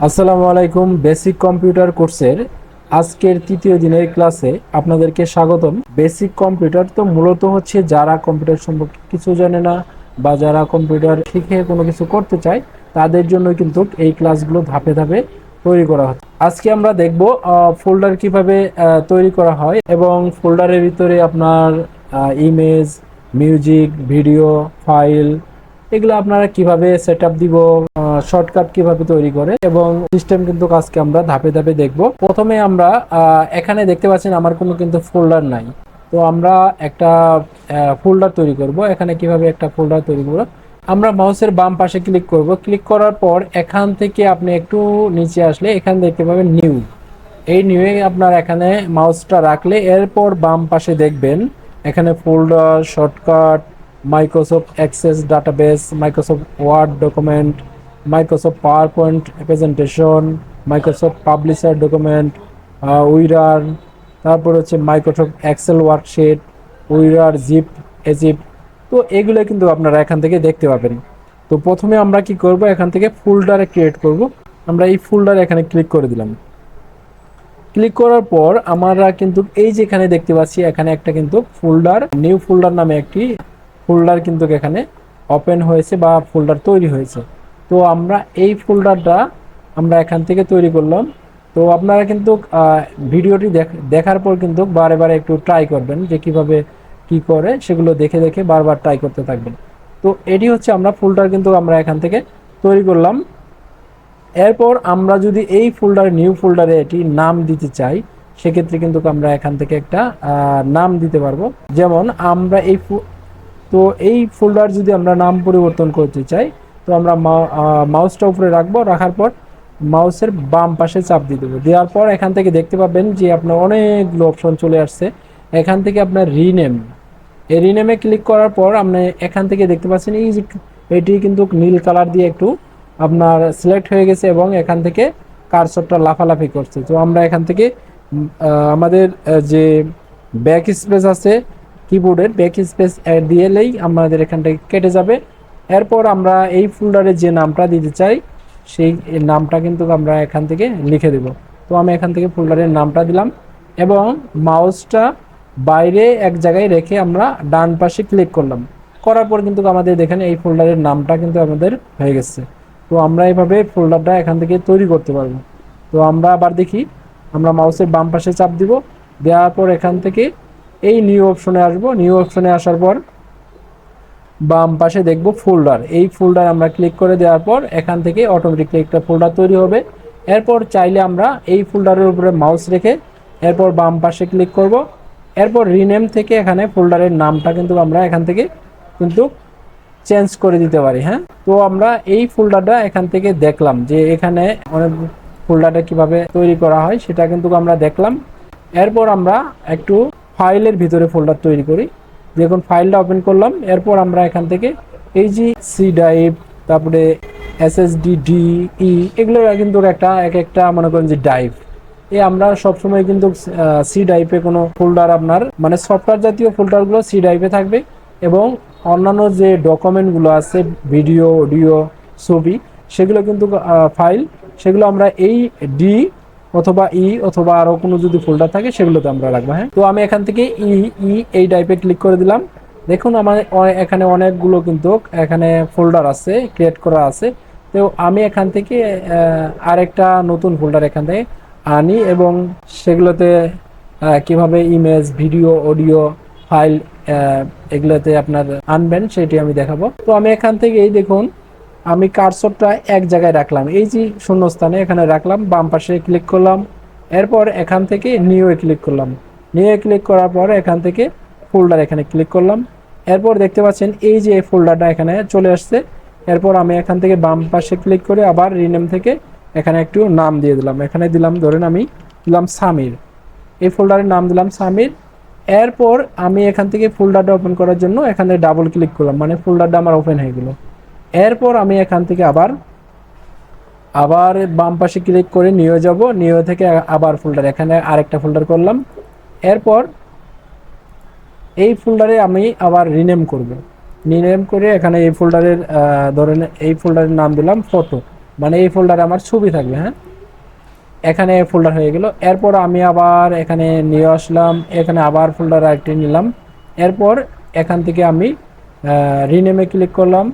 আসসালামু আলাইকুম basic computer কোর্সের আজকের তৃতীয় দিনের ক্লাসে আপনাদেরকে স্বাগতম। বেসিক কম্পিউটার তো মূলত হচ্ছে যারা কম্পিউটার সম্পর্কে কিছু জানে না বা যারা কম্পিউটার শিখে কোনো কিছু করতে চায়, তাদের জন্য কিন্তু এই ক্লাসগুলো ধাপে ধাপে তৈরি করা হচ্ছে। আজকে আমরা দেখব ফোল্ডার কীভাবে তৈরি করা হয় এবং ফোল্ডারের ভিতরে আপনার ইমেজ মিউজিক ভিডিও ফাইল এগুলো আপনারা কীভাবে সেট আপ দিব শর্টকাট কীভাবে তৈরি করে এবং সিস্টেম কিন্তু আজকে আমরা ধাপে ধাপে দেখব। প্রথমে আমরা এখানে দেখতে পাচ্ছেন আমার কোনো কিন্তু ফোল্ডার নাই। তো আমরা একটা ফোল্ডার তৈরি করব। এখানে কীভাবে একটা ফোল্ডার তৈরি করব? আমরা মাউসের বাম পাশে ক্লিক করব। ক্লিক করার পর এখান থেকে আপনি একটু নিচে আসলে এখানে দেখতে পাবেন নিউ এই নিউয়ে আপনার এখানে মাউসটা রাখলে এরপর বাম পাশে দেখবেন এখানে folder shortcut Microsoft Access database Microsoft Word document Microsoft PowerPoint presentation Microsoft Publisher document WinRAR তারপর হচ্ছে Microsoft Excel worksheet WinRAR zip এজিপ তো এগুলো কিন্তু আপনারা এখান থেকে দেখতে পাবেন। তো প্রথমে আমরা কি করব? এখান থেকে ফোল্ডারে ক্রিয়েট করব। আমরা এই ফোল্ডার এখানে ক্লিক করে দিলাম। ক্লিক করার পর আমরা কিন্তু এই যে এখানে দেখতে পাচ্ছি, এখানে একটা কিন্তু ফোল্ডার নিউ ফোল্ডার নামে একটি ফোল্ডার কিন্তু এখানে ওপেন হয়েছে বা ফোল্ডার তৈরি হয়েছে। তো আমরা এই ফোল্ডারটা আমরা এখান থেকে তৈরি করলাম। তো আপনারা কিন্তু ভিডিওটি দেখ- দেখার পর কিন্তু বারে বারে একটু ট্রাই করবেন যে কীভাবে কি করে, সেগুলো দেখে দেখে বারবার ট্রাই করতে থাকবেন। তো এটি হচ্ছে আমরা ফোল্ডার কিন্তু আমরা এখান থেকে তৈরি করলাম। এরপর আমরা যদি এই ফোল্ডারে নিউ ফোল্ডারে এটি নাম দিতে চাই, সেক্ষেত্রে কিন্তু আমরা এখান থেকে একটা নাম দিতে পারব। যেমন আমরা এই তো এই ফোল্ডার যদি আমরা নাম পরিবর্তন করতে চাই তো আমরা মাউসটা উপরে রাখব, রাখার পর মাউসের বাম পাশে চাপ দিয়ে দেবো। দেওয়ার পর এখান থেকে দেখতে পাবেন যে আপনার অনেকগুলো অপশন চলে আসছে। এখান থেকে আপনার রিনেম এই রিনেমে ক্লিক করার পর আপনি এখান থেকে দেখতে পাচ্ছেন, এই যে এটি কিন্তু নীল কালার দিয়ে একটু আপনার সিলেক্ট হয়ে গেছে এবং এখান থেকে কারসরটা লাফালাফি করছে। তো আমরা এখান থেকে আমাদের যে ব্যাক স্পেস আছে কিবোর্ডের ব্যাক স্পেস দিয়েলেই আমাদের এখান থেকে কেটে যাবে। এরপর আমরা এই ফোল্ডারে যে নামটা দিতে চাই, সেই নামটা কিন্তু আমরা এখান থেকে লিখে দেব। তো আমি এখান থেকে ফোল্ডারের নামটা দিলাম এবং মাউসটা বাইরে এক জায়গায় রেখে আমরা ডান পাশে ক্লিক করলাম। করার পর কিন্তু আমাদের দেখেন এই ফোল্ডারের নামটা কিন্তু আমাদের হয়ে গেছে। তো আমরা এইভাবে ফোল্ডারটা এখান থেকে তৈরি করতে পারব। তো আমরা আবার দেখি, আমরা মাউসের বাম পাশে চাপ দিব। দেওয়ার পর এখান থেকে এই নিউ অপশনে আসব। নিউ অপশনে আসার পর বাম পাশে দেখব ফোল্ডার এই ফোল্ডার আমরা ক্লিক করে দেওয়ার পর এখান থেকে অটোমেটিকলি একটা ফোল্ডার তৈরি হবে। এরপর চাইলে আমরা এই ফোল্ডারের উপরে মাউস রেখে এরপর বাম পাশে ক্লিক করব। এরপর রিনেম থেকে এখানে ফোল্ডারের নামটা কিন্তু আমরা এখান থেকে কিন্তু চেঞ্জ করে দিতে পারি হ্যাঁ? তো আমরা এই ফোল্ডারটা এখান থেকে দেখলাম যে এখানে অনেক ফোল্ডারটা কীভাবে তৈরি করা হয় সেটা কিন্তু আমরা দেখলাম। এরপর আমরা একটু ফাইলের ভিতরে ফোল্ডার তৈরি করি। যখন ফাইলটা ওপেন করলাম, এরপর আমরা এখান থেকে এই যে সি ডাইভ তারপরে এসএসডি ডি ই এগুলো কিন্তু একটা, এক একটা মনে করেন যে ডাইভ এ আমরা সবসময় কিন্তু সি ড্রাইভে কোনো ফোল্ডার আপনার মানে সফটওয়্যার জাতীয় ফোল্ডারগুলো সি ড্রাইভে থাকবে এবং অন্যান্য যে ডকুমেন্টগুলো আছে ভিডিও অডিও ছবি, সেগুলো কিন্তু ফাইল সেগুলো আমরা এই ডি অথবা ই অথবা আরও কোনো যদি ফোল্ডার থাকে সেগুলোতে আমরা রাখব হ্যাঁ? তো আমি এখান থেকে ই ই, এই টাইপে ক্লিক করে দিলাম। দেখুন, আমার এখানে অনেকগুলো কিন্তু এখানে ফোল্ডার আছে ক্রিয়েট করা আছে। তো আমি এখান থেকে আরেকটা নতুন ফোল্ডার এখান থেকে আনি এবং সেগুলোতে কীভাবে ইমেজ ভিডিও অডিও ফাইল এগুলোতে আপনার আনবেন সেটি আমি দেখাবো। তো আমি এখান থেকে এই দেখুন আমি কারসরটা এক জায়গায় রাখলাম। এই যে শূন্যস্থানে এখানে রাখলাম, বাম পাশে ক্লিক করলাম, এরপর এখান থেকে নিউয়ে ক্লিক করলাম। নিউয়ে ক্লিক করার পর এখান থেকে ফোল্ডার এখানে ক্লিক করলাম। এরপর দেখতে পাচ্ছেন এই যে ফোল্ডারটা এখানে চলে আসছে। এরপর আমি এখান থেকে বাম পাশে ক্লিক করে আবার রিনেম থেকে এখানে একটু নাম দিয়ে দিলাম। এখানে দিলাম, ধরেন আমি দিলাম সামির এই ফোল্ডারের নাম দিলাম সামির এরপর আমি এখান থেকে ফোল্ডারটা ওপেন করার জন্য এখানে ডাবল ক্লিক করলাম। মানে ফোল্ডারটা আমার ওপেন হয়ে গেল। এরপর আমি এখান থেকে আবার আবার বাম পাশে ক্লিক করে নিয়ে যাব। নিয়ে থেকে আবার ফোল্ডার এখানে আরেকটা ফোল্ডার করলাম। এরপর এই ফোল্ডারে আমি আবার রিনেম করব। রিনেম করে এখানে এই ফোল্ডারের ধরেন এই ফোল্ডারের নাম দিলাম ফটো মানে এই ফোল্ডারে আমার ছবি থাকবে হ্যাঁ? এখানে ফোল্ডার হয়ে গেল। এরপর আমি আবার এখানে নিয়ে আসলাম, এখানে আবার ফোল্ডার আরেকটি নিলাম। এরপর এখান থেকে আমি রিনেমে ক্লিক করলাম।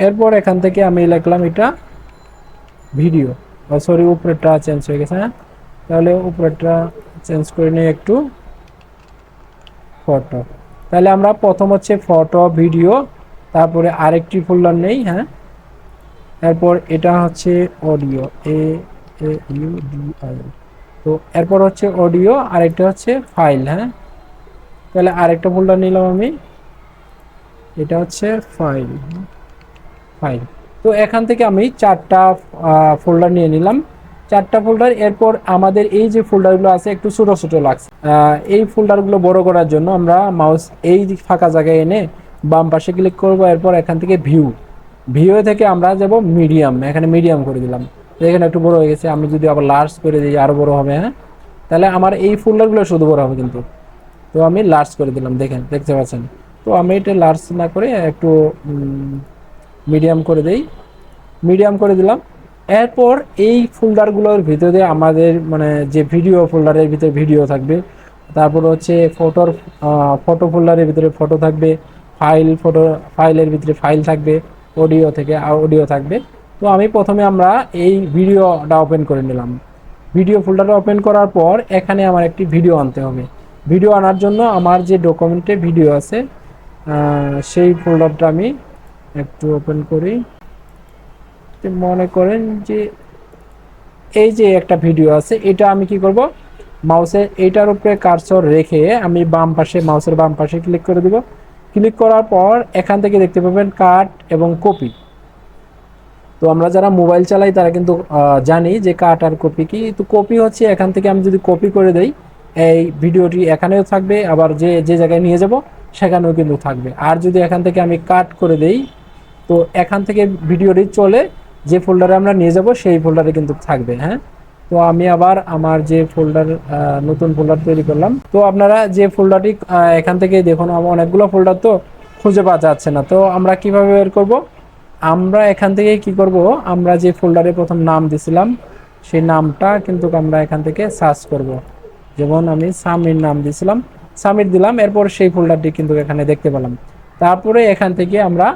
এরপর এখান থেকে আমি লিখলাম এটা ভিডিও সরি উপরেরটা চেঞ্জ হয়ে গেছে হ্যাঁ? তাহলে উপরেরটা চেঞ্জ করে নিই একটু ফটো তাহলে আমরা প্রথম হচ্ছে ফটো ভিডিও তারপরে আরেকটি ফোল্ডার নেই হ্যাঁ? এরপর এটা হচ্ছে audio A U D I তো এরপর হচ্ছে অডিও আরেকটা হচ্ছে ফাইল হ্যাঁ? তাহলে আরেকটা ফোল্ডার নিলাম আমি। এটা হচ্ছে ফাইল ফাইল তো এখান থেকে আমি চারটা ফোল্ডার নিয়ে নিলাম। চারটা ফোল্ডার এরপর আমাদের এই যে ফোল্ডারগুলো আছে, একটু ছোটো ছোটো লাগছে। এই ফোল্ডারগুলো বড় করার জন্য আমরা মাউস এই ফাঁকা জায়গায় এনে বাম পাশে ক্লিক করব, এরপর এখান থেকে ভিউ ভিউ থেকে আমরা যাব মিডিয়াম এখানে মিডিয়াম করে দিলাম। এখানে একটু বড় হয়ে গেছে, আমি যদি আবার লার্জ করে দিই আরও বড় হবে হ্যাঁ? তাহলে আমার এই ফোল্ডারগুলো শুধু বড় হবে কিন্তু। তো আমি লার্জ করে দিলাম, দেখেন, দেখতে পাচ্ছেন? তো আমি এটা লার্জ না করে একটু মিডিয়াম করে দেই। মিডিয়াম করে দিলাম। এরপর এই ফোল্ডারগুলোর ভিতরে আমাদের মানে যে ভিডিও ফোল্ডারের ভিতরে ভিডিও থাকবে, তারপর হচ্ছে ফটোর ফটো ফোল্ডারের ভিতরে ফটো থাকবে ফাইল ফটো ফাইলের ভিতরে ফাইল থাকবে অডিও থেকে অডিও থাকবে। তো আমি প্রথমে আমরা এই ভিডিওটা ওপেন করে নিলাম। ভিডিও ফোল্ডারটা ওপেন করার পর এখানে আমার একটি ভিডিও আনতে হবে। ভিডিও আনার জন্য আমার যে ডকুমেন্টে ভিডিও আছে সেই ফোল্ডারটা আমি একটু ওপেন করি। মনে করেন যে এই যে একটা ভিডিও আছে, এটা আমি কি করব? মাউসের এইটার উপরে কার্সর রেখে আমি বাম পাশে মাউসের বাম পাশে ক্লিক করে দিব। ক্লিক করার পর এখান থেকে দেখতে পাবেন কাট এবং কপি তো আমরা যারা মোবাইল চালাই, তারা কিন্তু জানি যে কাট আর কপি কি। তো কপি হচ্ছে, এখান থেকে আমি যদি কপি করে দেই, এই ভিডিওটি এখানেও থাকবে, আবার যে যে জায়গায় নিয়ে যাব, সেখানেও কিন্তু থাকবে। আর যদি এখান থেকে আমি কাট করে দেই তো এখান থেকে ভিডিওটি চলে যে ফোল্ডারে আমরা নিয়ে যাব, সেই ফোল্ডারে কিন্তু থাকবে হ্যাঁ? তো আমি আবার আমার যে ফোল্ডার নতুন ফোল্ডার তৈরি করলাম। তো আপনারা যে ফোল্ডারটি এখান থেকে দেখুন আমার অনেকগুলো ফোল্ডার তো খুঁজে পাওয়া যাচ্ছে না। তো আমরা কীভাবে বের করব? আমরা এখান থেকে কি করব? আমরা যে ফোল্ডারে প্রথম নাম দিছিলাম, সেই নামটা কিন্তু আমরা এখান থেকে সার্চ করব। যেমন আমি সামির নাম দিছিলাম, সামির দিলাম, এরপর সেই ফোল্ডারটি কিন্তু এখানে দেখতে পেলাম। তারপরে এখান থেকে আমরা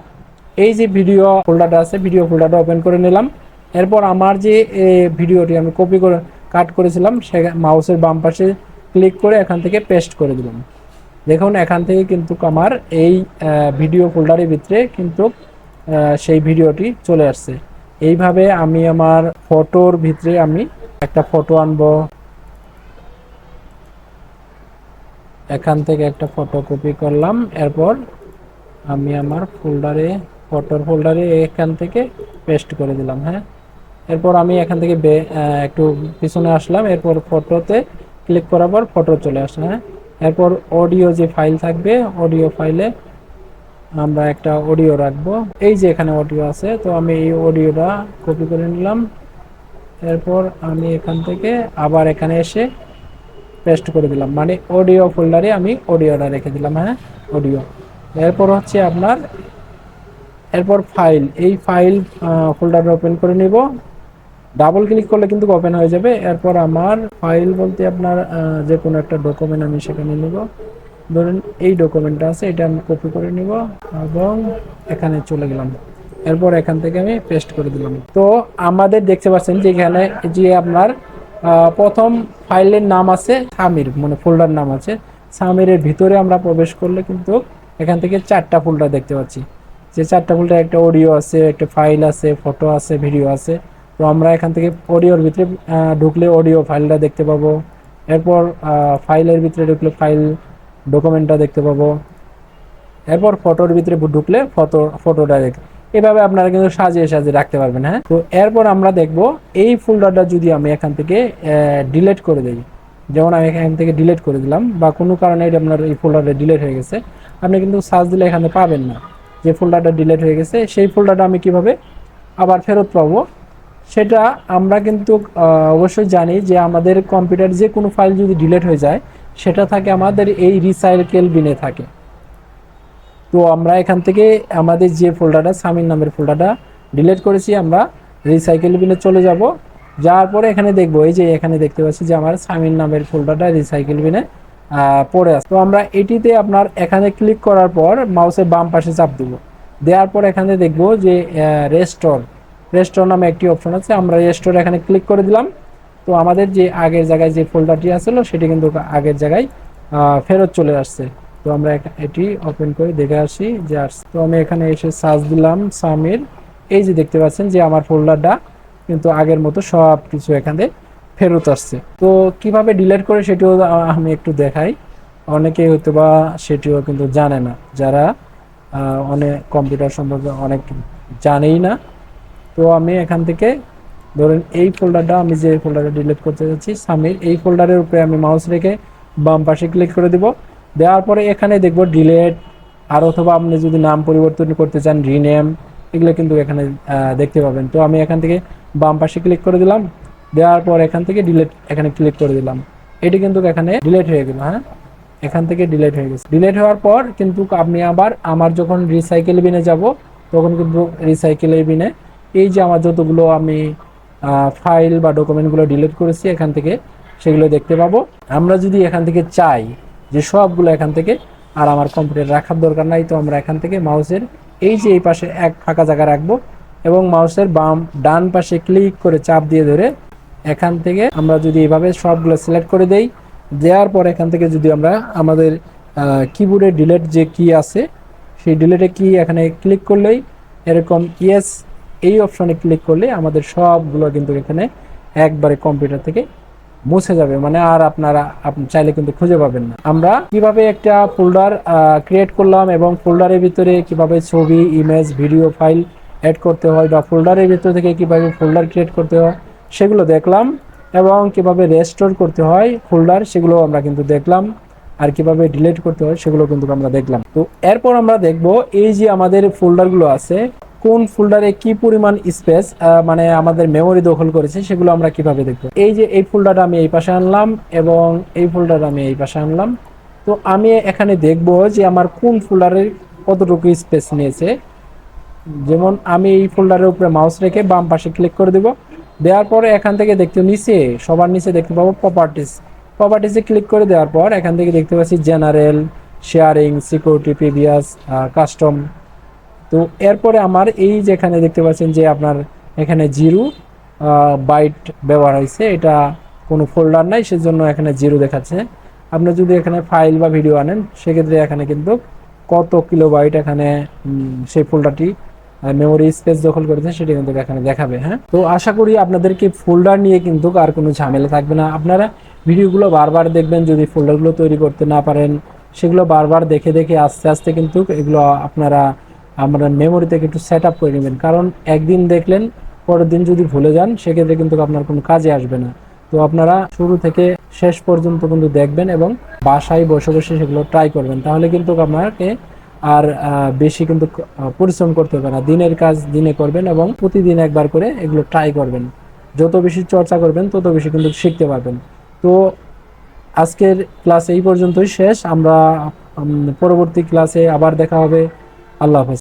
এই যে ভিডিও ফোল্ডারটা আছে ভিডিও ফোল্ডারটা ওপেন করে নিলাম। এরপর আমার যে ভিডিওটি আমি কপি করে কাট করেছিলাম, সে মাউসের বাম পাশে ক্লিক করে এখান থেকে পেস্ট করে দিলাম। দেখুন, এখান থেকে কিন্তু আমার এই ভিডিও ফোল্ডারের ভিতরে কিন্তু সেই ভিডিওটি চলে আসছে। এইভাবে আমি আমার ফটোর ভিতরে আমি একটা ফটো আনব। এখান থেকে একটা ফটো কপি করলাম। এরপর আমি আমার ফোল্ডারে ফটোর ফোল্ডারে এখান থেকে পেস্ট করে দিলাম হ্যাঁ? এরপর আমি এখান থেকে একটু পিছনে আসলাম, এরপর ফটোতে ক্লিক করার পর ফটো চলে আসে হ্যাঁ? এরপর অডিও যে ফাইল থাকবে অডিও ফাইলে আমরা একটা অডিও রাখব। এই যে এখানে অডিও আছে, তো আমি এই অডিওটা কপি করে নিলাম। এরপর আমি এখান থেকে আবার এখানে এসে পেস্ট করে দিলাম মানে অডিও ফোল্ডারে আমি অডিওটা রেখে দিলাম হ্যাঁ? অডিও এরপর হচ্ছে আপনার এরপর ফাইল এই ফাইল ফোল্ডার ওপেন করে নিব। ডাবল ক্লিক করলে কিন্তু ওপেন হয়ে যাবে। এরপর আমার ফাইল বলতে আপনার যে কোনো একটা ডকুমেন্ট আমি সেখানে নিব। ধরুন এই ডকুমেন্টটা আছে, এটা আমি কপি করে নিব এবং এখানে চলে গেলাম। এরপর এখান থেকে আমি পেস্ট করে দিলাম। তো আমাদের দেখতে পাচ্ছেন যে এখানে যে আপনার প্রথম ফাইলের নাম আছে সামির মানে ফোল্ডার নাম আছে। সামিরের ভিতরে আমরা প্রবেশ করলে কিন্তু এখান থেকে চারটা ফোল্ডার দেখতে পাচ্ছি। যে চারটা ফোল্ডার একটা অডিও আছে, একটা ফাইল আছে ফটো আছে ভিডিও আছে, তো আমরা এখান থেকে অডিওর ভিতরে ঢুকলে অডিও ফাইলটা দেখতে পাবো। এরপর ফাইলের ভিতরে ঢুকলে ফাইল ডকুমেন্টটা দেখতে পাবো। এরপর ফটোর ভিতরে ঢুকলে ফটো ফটোটা দেখ, এভাবে আপনারা কিন্তু সাজিয়ে সাজিয়ে রাখতে পারবেন হ্যাঁ? তো এরপর আমরা দেখব, এই ফোল্ডারটা যদি আমি এখান থেকে ডিলিট করে দিই, যেমন আমি এখান থেকে ডিলিট করে দিলাম, বা কোনো কারণে আপনার এই ফোল্ডারটা ডিলেট হয়ে গেছে, আপনি কিন্তু সার্চ দিলে এখানে পাবেন না। যে ফোল্ডারটা ডিলেট হয়ে গেছে, সেই ফোল্ডারটা আমি কীভাবে আবার ফেরত পাবো? সেটা আমরা কিন্তু অবশ্যই জানি যে আমাদের কম্পিউটার যে কোনো ফাইল যদি ডিলেট হয়ে যায়, সেটা থাকে আমাদের এই রিসাইকেল বিনে থাকে। তো আমরা এখান থেকে আমাদের যে ফোল্ডারটা সামিন নামের ফোল্ডারটা ডিলেট করেছি, আমরা রিসাইকেল বিনে চলে যাব। যাওয়ার পরে এখানে দেখব, এই যে এখানে দেখতে পাচ্ছি যে আমার সামিন নামের ফোল্ডারটা রিসাইকেল বিনে পড়ে আছে। তো আমরা এটিতে আপনার এখানে ক্লিক করার পর মাউসের বাম পাশে চাপ দিব। দেওয়ার পর এখানে দেখব যে রেস্টোর রেস্টোর নামে একটি অপশন আছে। আমরা রেস্টোর এখানে ক্লিক করে দিলাম। তো আমাদের যে আগের জায়গায় যে ফোল্ডারটি আসলো, সেটি কিন্তু আগের জায়গায় ফেরত চলে আসছে। তো আমরা এটি ওপেন করে দেখে আসি যে আসছে। তো আমি এখানে এসে সার্চ দিলাম সামির এই যে দেখতে পাচ্ছেন যে আমার ফোল্ডারটা কিন্তু আগের মতো সব কিছু এখানে ফেরত আসছে। তো কীভাবে ডিলেট করে সেটিও আমি একটু দেখাই। অনেকে হয়তো বা সেটিও কিন্তু জানে না। যারা অনেক কম্পিউটার সম্পর্কে অনেক জানেই না। তো আমি এখান থেকে, ধরেন এই ফোল্ডারটা, আমি যে ফোল্ডারটা ডিলিট করতে যাচ্ছি সামির এই ফোল্ডারের উপরে আমি মাউস রেখে বাম পাশে ক্লিক করে দিব। দেওয়ার পরে এখানে দেখব ডিলেট, আর অথবা আপনি যদি নাম পরিবর্তন করতে চান, রিনেম, এগুলো কিন্তু এখানে দেখতে পাবেন। তো আমি এখান থেকে বাম পাশে ক্লিক করে দিলাম। দেওয়ার পর এখান থেকে ডিলেট এখানে ক্লিক করে দিলাম। এটি কিন্তু এখানে ডিলেট হয়ে গেল হ্যাঁ? এখান থেকে ডিলেট হয়ে গেছে। ডিলেট হওয়ার পর কিন্তু আপনি আবার আমার যখন রিসাইকেল বিনে যাব, তখন কিন্তু রিসাইকেল বিনে এই যে আমার যতগুলো আমি ফাইল বা ডকুমেন্টগুলো ডিলিট করেছি, এখান থেকে সেগুলো দেখতে পাবো। আমরা যদি এখান থেকে চাই যে সবগুলো এখান থেকে, আর আমার কম্পিউটার রাখার দরকার নাই, তো আমরা এখান থেকে মাউসের এই যে এই পাশে এক ফাঁকা জায়গা রাখব এবং মাউসের বাম, ডান পাশে ক্লিক করে চাপ দিয়ে ধরে এখান থেকে আমরা যদি এভাবে সবগুলো সিলেক্ট করে দেই, দেওয়ার পর এখান থেকে যদি আমরা আমাদের কিবোর্ডে ডিলেট যে কি আছে, সেই ডিলেটে কি এখানে ক্লিক করলেই এরকম ইয়েস এই অপশনে ক্লিক করলে আমাদের সবগুলো কিন্তু এখানে একবারে কম্পিউটার থেকে মুছে যাবে। মানে আর আপনারা আপনি চাইলে কিন্তু খুঁজে পাবেন না। আমরা কীভাবে একটা ফোল্ডার ক্রিয়েট করলাম এবং ফোল্ডারের ভিতরে কীভাবে ছবি ইমেজ ভিডিও ফাইল অ্যাড করতে হয় বা ফোল্ডারের ভিতর থেকে কীভাবে ফোল্ডার ক্রিয়েট করতে হয় সেগুলো দেখলাম এবং কীভাবে রেস্টোর করতে হয় ফোল্ডার সেগুলো আমরা কিন্তু দেখলাম আর কীভাবে ডিলিট করতে হয় সেগুলো কিন্তু আমরা দেখলাম। তো এরপর আমরা দেখব এই যে আমাদের ফোল্ডারগুলো আছে, কোন ফোল্ডারে কি পরিমাণ স্পেস মানে আমাদের মেমরি দখল করেছে সেগুলো আমরা কীভাবে দেখব? এই যে এই ফোল্ডারটা আমি এই পাশে আনলাম এবং এই ফোল্ডারটা আমি এই পাশে আনলাম। তো আমি এখানে দেখব যে আমার কোন ফোল্ডারের কতটুকু স্পেস নিয়েছে। যেমন আমি এই ফোল্ডারের উপরে মাউস রেখে বাম পাশে ক্লিক করে দেব। দেওয়ার পরে এখান থেকে দেখতে নিচে, সবার নিচে দেখতে পাবো প্রপার্টিস প্রপার্টিসে ক্লিক করে দেওয়ার পর এখান থেকে দেখতে পাচ্ছি general sharing security previous custom তো এরপরে আমার এই যেখানে দেখতে পাচ্ছেন যে আপনার এখানে জিরো বাইট ব্যবহার হয়েছে, এটা কোনো ফোল্ডার নাই, সেজন্য এখানে জিরো দেখাচ্ছে। আপনি যদি এখানে ফাইল বা ভিডিও আনেন, সেক্ষেত্রে এখানে কিন্তু কত কিলো বাইট এখানে সেই ফোল্ডারটি মেমোরি স্পেস দখল করেছে সেটি কিন্তু এখানে দেখাবে হ্যাঁ? তো আশা করি আপনাদেরকে ফোল্ডার নিয়ে কিন্তু আর কোনো ঝামেলা থাকবে না। আপনারা ভিডিওগুলো বারবার দেখবেন, যদি ফোল্ডারগুলো তৈরি করতে না পারেন, সেগুলো বারবার দেখে দেখে আস্তে আস্তে কিন্তু এগুলো আপনারা আমরা মেমোরি থেকে একটু সেট আপ করে নেবেন। কারণ একদিন দেখলেন, পরের দিন যদি ভুলে যান, সেক্ষেত্রে কিন্তু আপনার কোনো কাজে আসবে না। তো আপনারা শুরু থেকে শেষ পর্যন্ত কিন্তু দেখবেন এবং বাসায় বসে বসে সেগুলো ট্রাই করবেন। তাহলে কিন্তু আপনাকে আর বেশি কিন্তু পরিশ্রম করতে হবে না। দিনের কাজ দিনে করবেন এবং প্রতিদিন একবার করে এগুলো ট্রাই করবেন। যত বেশি চর্চা করবেন, তত বেশি কিন্তু শিখতে পারবেন। তো আজকের ক্লাস এই পর্যন্তই শেষ। আমরা পরবর্তী ক্লাসে আবার দেখা হবে। আল্লাহ হাফেজ।